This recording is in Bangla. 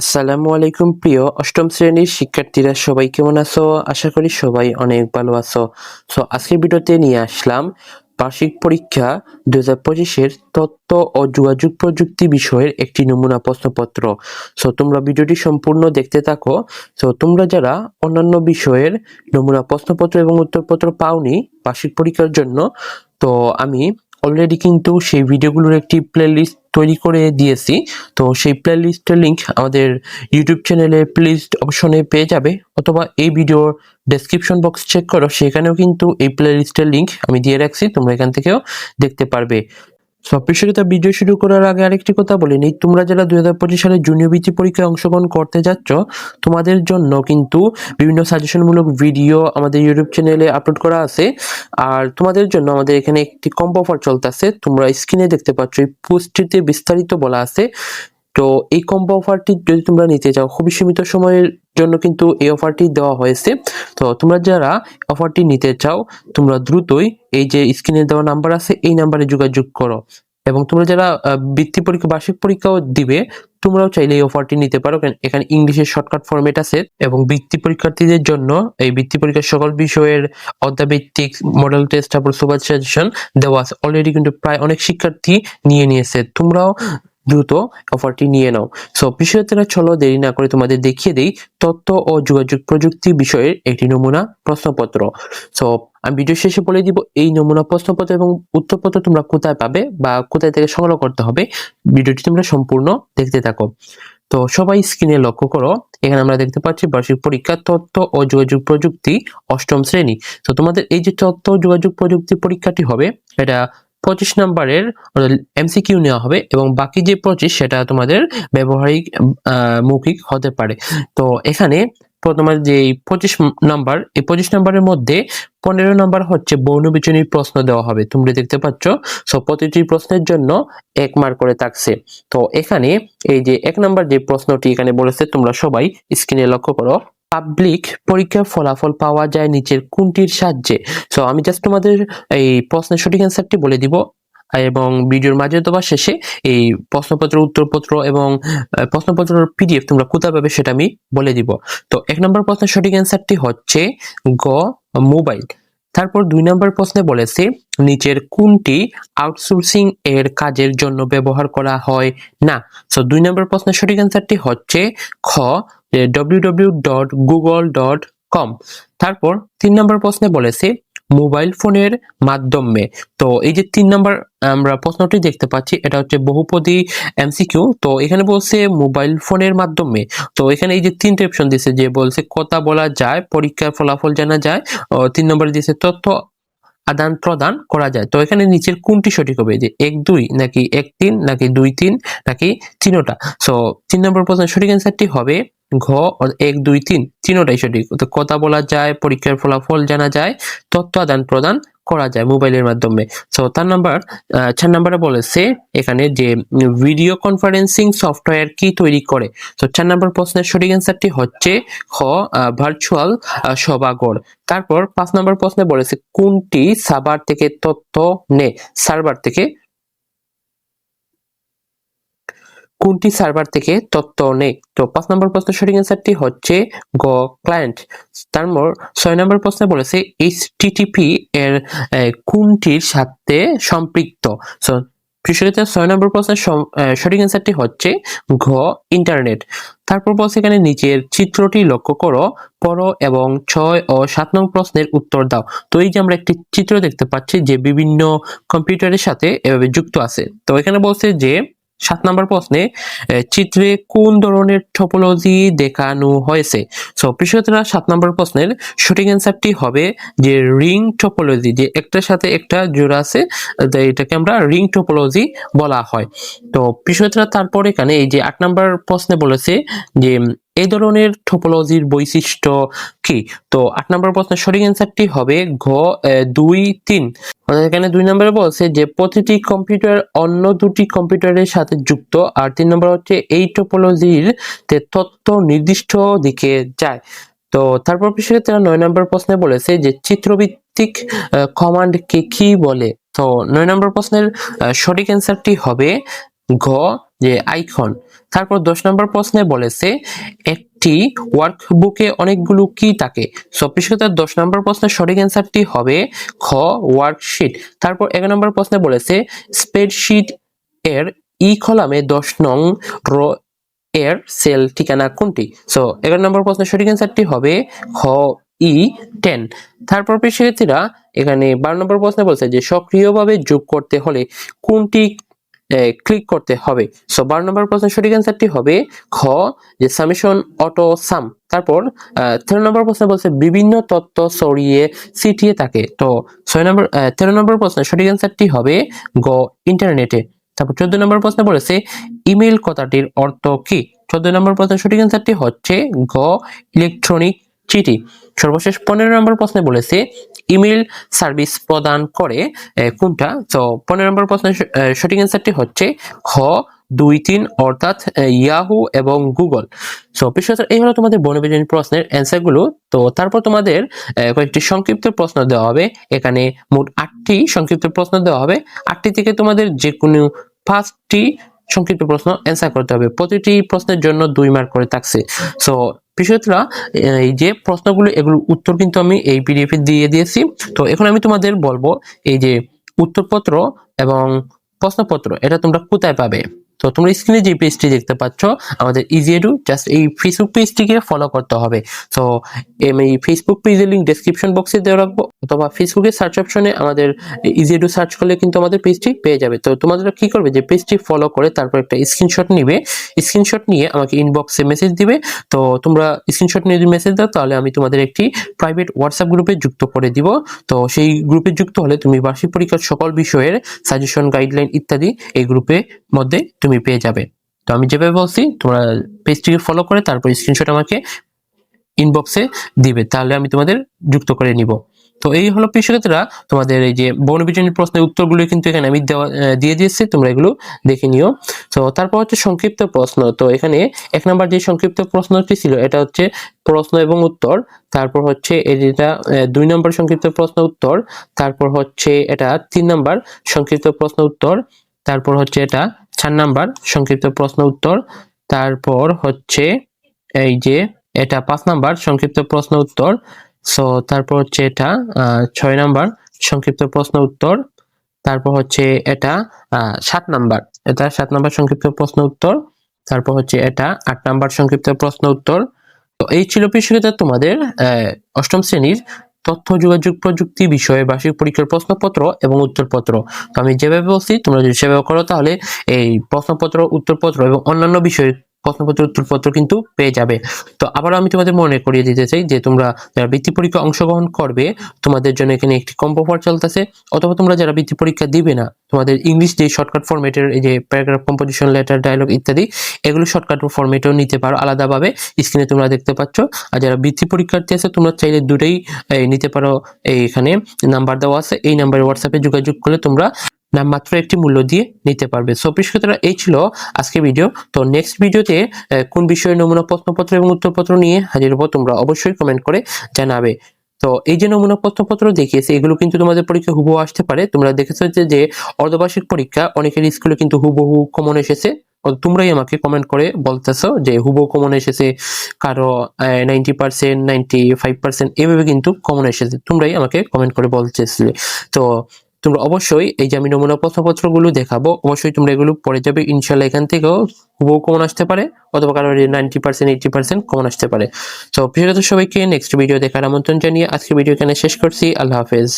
আসসালামু আলাইকুম, প্রিয় অষ্টম শ্রেণির শিক্ষার্থীরা, সবাই কেমন আছো? আশা করি সবাই অনেক ভালো আছো। সো আজকের ভিডিওতে নিয়ে আসলাম বার্ষিক পরীক্ষা দু হাজার পঁচিশের তথ্য ও যোগাযোগ প্রযুক্তি বিষয়ের একটি নমুনা প্রশ্নপত্র। সো তোমরা ভিডিওটি সম্পূর্ণ দেখতে থাকো। সো তোমরা যারা অন্যান্য বিষয়ের নমুনা প্রশ্নপত্র এবং উত্তরপত্র পাওনি বার্ষিক পরীক্ষার জন্য, তো আমি অলরেডি কিন্তু সেই ভিডিওগুলোর একটি প্লেলিস্ট তৈরি করে দিয়েছি। তো সেই প্লেলিস্টের লিঙ্ক আমাদের ইউটিউব চ্যানেলে প্লেলিস্ট অপশনে পেয়ে যাবে অথবা এই ভিডিওর ডেসক্রিপশন বক্স চেক করো, সেখানেও কিন্তু এই প্লেলিস্টের লিঙ্ক আমি দিয়ে রাখছি, তোমরা এখান থেকেও দেখতে পারবে। বিষয়টা ভিডিও শুরু করার আগে আরেকটি কথা বলে নিই। তোমরা যারা দুই হাজার পঁচিশ সালে জুনিয়র বৃত্তি পরীক্ষায় অংশগ্রহণ করতে যাচ্ছ, তোমাদের জন্য কিন্তু বিভিন্ন সাজেশনমূলক ভিডিও আমাদের ইউটিউব চ্যানেলে আপলোড করা আছে। আর তোমাদের জন্য আমাদের এখানে একটি কম্বো অফার চলতেছে। তোমরা স্ক্রিনে দেখতে পাচ্ছ, এই পোস্টটিতে বিস্তারিত বলা আছে। তো এই কম্বো অফারটি যদি তোমরা নিতে চাও, খুবই সীমিত সময়ের জন্য কিন্তু এই অফারটি দেওয়া হয়েছে। তো তোমরা যারা অফারটি নিতে চাও, তোমরা দ্রুতই এই যে স্ক্রিনে দেওয়া নাম্বার আছে, এই নাম্বারে যোগাযোগ করো। এবং তোমরা যারা বৃত্তি পরীক্ষা, বার্ষিক পরীক্ষাও দিবে, তোমরাও চাইলে এই অফারটি নিতে পারো। কারণ এখানে ইংলিশের শর্টকাট ফরম্যাট আছে। এবং বৃত্তি পরীক্ষার্থীদের জন্য এই বৃত্তি পরীক্ষার সকল বিষয়ের অধ্যাভিত্তিক মডেল টেস্ট তারপর সুপার সাজেশন দেওয়া আছে। অলরেডি কিন্তু প্রায় অনেক শিক্ষার্থী নিয়ে নিয়েছে। তোমরাও দ্রুত অফারটি নিয়ে নাও। সো বিষয়টা চলো, দেরি না করে তোমাদের দেখিয়ে দেই তথ্য ও যোগাযোগ প্রযুক্তি বিষয়ের একটি নমুনা প্রশ্নপত্র। সো আমি ভিডিও শেষে বলে দিব, এই নমুনা প্রশ্নপত্র এবং উত্তরপত্র তোমরা কোথায় পাবে বা কোথায় থেকে সংগ্রহ করতে হবে, ভিডিওটি তোমরা সম্পূর্ণ দেখতে থাকো। তো, সবাই স্ক্রিনে লক্ষ্য করো, এখানে আমরা দেখতে পাচ্ছি বার্ষিক পরীক্ষা তথ্য ও যোগাযোগ প্রযুক্তি অষ্টম শ্রেণি। তো তোমাদের এই যে তথ্য যোগাযোগ প্রযুক্তি পরীক্ষাটি হবে, এটা পঁচিশ নম্বরের এমসিকিউ নেওয়া হবে এবং বাকি যে পঁচিশ সেটা তোমাদের ব্যবহারিক মৌখিক হতে পারে। তো এখানে তোমার যে পঁচিশ নাম্বার, এই পঁচিশ নাম্বারের মধ্যে পনেরো নাম্বার হচ্ছে বর্ণবিচনী প্রশ্ন দেওয়া হবে। তোমরা দেখতে পাচ্ছ সো প্রতিটি প্রশ্নের জন্য এক মার্ক করে থাকছে। তো এখানে এই যে এক নাম্বার যে প্রশ্নটি এখানে বলেছে, তোমরা সবাই স্ক্রিনে লক্ষ্য করো। পাবলিক পরীক্ষার ফলাফল পাওয়া যায় নিচের কোনটির সাহায্যে। সো আমি জাস্ট তোমাদের এই প্রশ্নের সঠিক অ্যান্সারটি বলে দিব। এবং ভিডিওর মাঝে অথবা শেষে এই প্রশ্নপত্র, উত্তরপত্র এবং প্রশ্নপত্র পিডিএফ তোমরা কোথায় পাবে সেটা আমি বলে দিব। তো, এক নম্বর প্রশ্নের সঠিক অ্যান্সারটি হচ্ছে গ, মোবাইল। তারপর দুই নম্বর প্রশ্নে বলেছে, নিচের কোনটি আউটসোর্সিং এর কাজের জন্য ব্যবহার করা হয়? না সো দুই নম্বর প্রশ্নের সঠিক অ্যান্সারটি হচ্ছে খ W W dot Google dot com তারপর তিন নম্বর প্রশ্নে বলেছে মোবাইল ফোনের মাধ্যমে। তো এই যে তিন নম্বর, আমরা প্রশ্নটি দেখতে পাচ্ছি, এটা হচ্ছে বহুপদী এমসিকিউ। তো এখানে বলছে মোবাইল ফোনের মাধ্যমে। তো এখানে এই যে তিনটে অপশন দিয়েছে, যে বলছে কথা বলা যায়, পরীক্ষার ফলাফল জানা যায় তিন নম্বরে দিয়েছে তথ্য আদান প্রদান করা যায়। তো এখানে নিচের কোনটি সঠিক হবে? যে এক, দুই, নাকি এক, তিন, নাকি দুই, তিন, নাকি তিনোটা সো তিন নম্বর প্রশ্নের সঠিক অ্যান্সারটি হবে ঘ এক, দুই, তিন, তিনোটাই সঠিক। কথা বলা যায়, পরীক্ষার ফলাফল জানা যায়, তথ্য আদান প্রদান করা যায় মোবাইলের মাধ্যমে। সো তার নাম্বার চার নাম্বারে বলেছে, এখানে যে ভিডিও কনফারেন্সিং সফটওয়্যার কি তৈরি করে। তো চার নাম্বার প্রশ্নের সঠিক অ্যান্সারটি হচ্ছে খ ভার্চুয়াল সভাঘর। তারপর পাঁচ নম্বর প্রশ্নে বলেছে, কোনটি সার্ভার থেকে তথ্য নেয় সার্ভার থেকে কোনটি সার্ভার থেকে তথ্য নেয় তো পাঁচ নম্বর প্রশ্নের সঠিক অ্যান্সারটি হচ্ছে গ ক্লায়েন্ট তারপর ছয় নম্বর প্রশ্নে বলেছে এইচটিটিপি এর কোনটির সাথে সম্পৃক্ত? ছয় নম্বর প্রশ্নের সঠিক অ্যান্সারটি হচ্ছে ঘ ইন্টারনেট তারপর বলছে এখানে নিচের চিত্রটি লক্ষ্য করো পড়ো এবং ছয় ও সাত নং প্রশ্নের উত্তর দাও। তো এই যে আমরা একটি চিত্র দেখতে পাচ্ছি যে বিভিন্ন কম্পিউটারের সাথে এভাবে যুক্ত আছে। তো এখানে বলছে যে সাত নম্বর প্রশ্নে চিত্রে কোন ধরনের টপোলজি দেখানো হয়েছে? সো প্রিয়তরা সাত নম্বর প্রশ্নের শুটিং অ্যান্সারটি হবে যে রিং টপোলজি যে একটার সাথে একটা জোড়া আছে এটাকে আমরা রিং টপোলজি বলা হয়। তো প্রিয়তরা তারপর এখানে এই যে আট নম্বর প্রশ্নে বলেছে যে এই ধরনের টপোলজির বৈশিষ্ট্য কি? তো আট নম্বর প্রশ্নের সঠিক অ্যান্সারটি হবে ঘ দুই, তিন। এখানে দুই নম্বরে বলছে যে প্রতিটি কম্পিউটার অন্য দুটি কম্পিউটারের সাথে যুক্ত। আর তিন নম্বর হচ্ছে এই টোপোলজির তে তথ্য নির্দিষ্ট দিকে যায়। তো তারপর বিষয়ে তারা নয় নম্বর প্রশ্নে বলেছে যে চিত্রভিত্তিক কমান্ড কে কি বলে? তো নয় নম্বর প্রশ্নের সঠিক অ্যান্সারটি হবে ঘ যে আইকন, তারপর দশ নম্বর প্রশ্নে বলেছে, একটি ওয়ার্কবুকে অনেকগুলো কি থাকে? সো পৃষ্ঠতার দশ নম্বর প্রশ্নের সঠিক অ্যান্সারটি হবে খ ওয়ার্কশিট তারপর এগারো নম্বর প্রশ্নে বলেছে স্প্রেডশিট এর ই কলামে দশ নং র এর সেল ঠিকানা কোনটি? সো এগারো নম্বর প্রশ্নের সঠিক অ্যান্সারটি হবে খ, ই টেন তারপর শিক্ষার্থীরা এখানে বারো নম্বর প্রশ্নে বলছে যে, সক্রিয়ভাবে যোগ করতে হলে কোনটি ক্লিক করতে হবে। সো বারো নম্বর প্রশ্নের সঠিক অ্যান্সারটি হবে খ, যে সামেশন অটো সাম তারপর তেরো নম্বর প্রশ্নে বলছে বিভিন্ন তত্ত্ব ছড়িয়ে ছিটিয়ে থাকে। তো, ছয় নম্বর তেরো নম্বর প্রশ্নের সঠিক অ্যান্সারটি হবে গ ইন্টারনেটে তারপর, চোদ্দ নম্বর প্রশ্নে বলেছে ইমেল কথাটির অর্থ কি? চোদ্দ নম্বর প্রশ্নের সঠিক অ্যান্সারটি হচ্ছে গ ইলেকট্রনিক চিঠি। সর্বশেষ পনেরো নম্বর প্রশ্নে বলেছে ইমেল সার্ভিস প্রদান করে কোনটা? তো পনেরো নম্বর প্রশ্নের সঠিক অ্যান্সারটি হচ্ছে খ দুই, তিন, অর্থাৎ ইয়াহু এবং গুগল। সো বিশেষত এই হলো তোমাদের বনবিজনী প্রশ্নের অ্যান্সারগুলো তো তারপর তোমাদের কয়েকটি সংক্ষিপ্ত প্রশ্ন দেওয়া হবে। এখানে মোট আটটি সংক্ষিপ্ত প্রশ্ন দেওয়া হবে। আটটি থেকে তোমাদের যে কোনো পাঁচটি সংক্ষিপ্ত প্রশ্ন অ্যান্সার করতে হবে। প্রতিটি প্রশ্নের জন্য দুই মার্ক করে থাকছে। সো বিষয়টা এই যে প্রশ্নগুলো এগুলোর উত্তর কিন্তু আমি এই পিডিএফ এ দিয়ে দিয়েছি। তো এখন আমি তোমাদের বলব, এই যে উত্তরপত্র এবং প্রশ্নপত্র, এটা তোমরা কোথায় পাবে? তো তোমরা স্ক্রিনে যে পেজটি দেখতে পাচ্ছ, আমাদের ইজিএডু জাস্ট এই ফেসবুক পেজটিকে ফলো করতে হবে। তো আমি ফেসবুক পেজের লিঙ্ক ডেসক্রিপশন বক্সে দেওয়া রাখব, অথবা ফেসবুকের সার্চ অপশনে আমাদের ইজিএডু সার্চ করলে কিন্তু আমাদের পেজটি পেয়ে যাবে। তো তোমাদের কি করবে যে পেজটি ফলো করে তারপর একটা স্ক্রিনশট নিবে স্ক্রিনশট নিয়ে আমাকে ইনবক্সে মেসেজ দিবে। তো তোমরা স্ক্রিনশট নিয়ে যদি মেসেজ দাও, তাহলে আমি তোমাদের একটি প্রাইভেট হোয়াটসঅ্যাপ গ্রুপে যুক্ত করে দিব। তো সেই গ্রুপে যুক্ত হলে তুমি বার্ষিক পরীক্ষার সকল বিষয়ের সাজেশন গাইডলাইন ইত্যাদি এই গ্রুপে মধ্যে তুমি পেয়ে যাবে। তো আমি যেভাবে বলছি, তোমরা পেজটিকে ফলো করে তারপর স্ক্রিনশট আমাকে ইনবক্সে দিবে, তাহলে আমি তোমাদের যুক্ত করে নিব। তো এই হলো কৃষকরা তোমাদের এই যে বনবিজনী প্রশ্নের উত্তরগুলো কিন্তু এখানে আমি দেওয়া দিয়ে দিয়েছি, তোমরা এগুলো দেখে নিও। তো তারপর হচ্ছে সংক্ষিপ্ত প্রশ্ন, তো এখানে এক নম্বর যে সংক্ষিপ্ত প্রশ্নটি ছিল, এটা হচ্ছে প্রশ্ন এবং উত্তর, তারপর হচ্ছে এটা দুই নম্বর সংক্ষিপ্ত প্রশ্ন উত্তর, তারপর হচ্ছে এটা তিন নম্বর সংক্ষিপ্ত প্রশ্ন উত্তর, তারপর হচ্ছে এটা চার নাম্বার, সংক্ষিপ্ত প্রশ্ন উত্তর। তারপর হচ্ছে এই যে এটা পাঁচ নাম্বার, সংক্ষিপ্ত প্রশ্ন উত্তর। সো তারপর হচ্ছে এটা ছয় নাম্বার, সংক্ষিপ্ত প্রশ্ন উত্তর। তারপর হচ্ছে এটা সাত নাম্বার, এটা সাত নাম্বার সংক্ষিপ্ত প্রশ্ন উত্তর। তারপর হচ্ছে এটা আট নাম্বার সংক্ষিপ্ত প্রশ্ন উত্তর। তো এই ছিল বিষয়টা তোমাদের অষ্টম শ্রেণির তথ্য, যোগাযোগ প্রযুক্তি বিষয়ে বার্ষিক পরীক্ষার প্রশ্নপত্র এবং উত্তরপত্র। তো আমি যেভাবে বলছি, তোমরা যদি সেভাবে করো তাহলে এই প্রশ্নপত্র, উত্তরপত্র এবং অন্যান্য বিষয়ের প্রশ্নপত্র উত্তরপত্র কিন্তু পেয়ে যাবে। তো আবার আমি তোমাদের মনে করিয়ে দিতে চাই যে তোমরা যারা বৃত্তি পরীক্ষা অংশগ্রহণ করবে, তোমাদের জন্য এখানে একটি কম্প অফার চলতেছে, অথবা তোমরা যারা বৃত্তি পরীক্ষা দিবে না, তোমাদের ইংলিশ যে শর্টকাট ফরম্যাটের যে প্যারাগ্রাফ কম্পোজিশন লেটার ডায়লগ ইত্যাদি, এগুলো শর্টকাট ফরম্যাটেও নিতে পারো আলাদাভাবে। স্ক্রিনে তোমরা দেখতে পাচ্ছ। আর যারা বৃত্তি পরীক্ষার্থী আছে, তোমরা চাইলে দুটোই নিতে পারো। এইখানে নাম্বার দেওয়া আছে। এই নাম্বারে হোয়াটসঅ্যাপে যোগাযোগ করলে তোমরা নাম মাত্র একটি মূল্য দিয়ে নিতে পারবে। সো পৃষ্ঠতরা এই ছিল আজকে ভিডিও তো নেক্সট ভিডিওতে কোন বিষয়ে নমুনা প্রশ্নপত্র এবং উত্তরপত্র নিয়ে হাজির হব তোমরা অবশ্যই কমেন্ট করে জানাবে। তো, এই যে নমুনা প্রশ্নপত্র দেখিয়েছে, এগুলো কিন্তু তোমাদের পরীক্ষা হুবহু আসতে পারে। তোমরা দেখেছ যে অর্ধবার্ষিক পরীক্ষা, অনেকের স্কুলে কিন্তু হুবহু কমন এসেছে। তোমরাই আমাকে কমেন্ট করে বলতেছো যে, হুবহু কমন এসেছে, কারও ninety percent ninety five percent এভাবে কিন্তু কমন এসেছে। তোমরাই আমাকে কমেন্ট করে বলতেছিলে। তো তোমরা অবশ্যই এই যে আমি নমুনা প্রশ্নপত্রগুলো দেখাবো, অবশ্যই তোমরা এগুলো পড়ে যাবে। ইনশাল্লাহ এখান থেকেও হুবহু কমন আসতে পারে, অথবা কারও ninety percent eighty percent common আসতে পারে। তো, প্রিয় সবাইকে নেক্সট ভিডিও দেখার আমন্ত্রণ জানিয়ে আজকে ভিডিও এখানে শেষ করছি। আল্লাহ হাফেজ।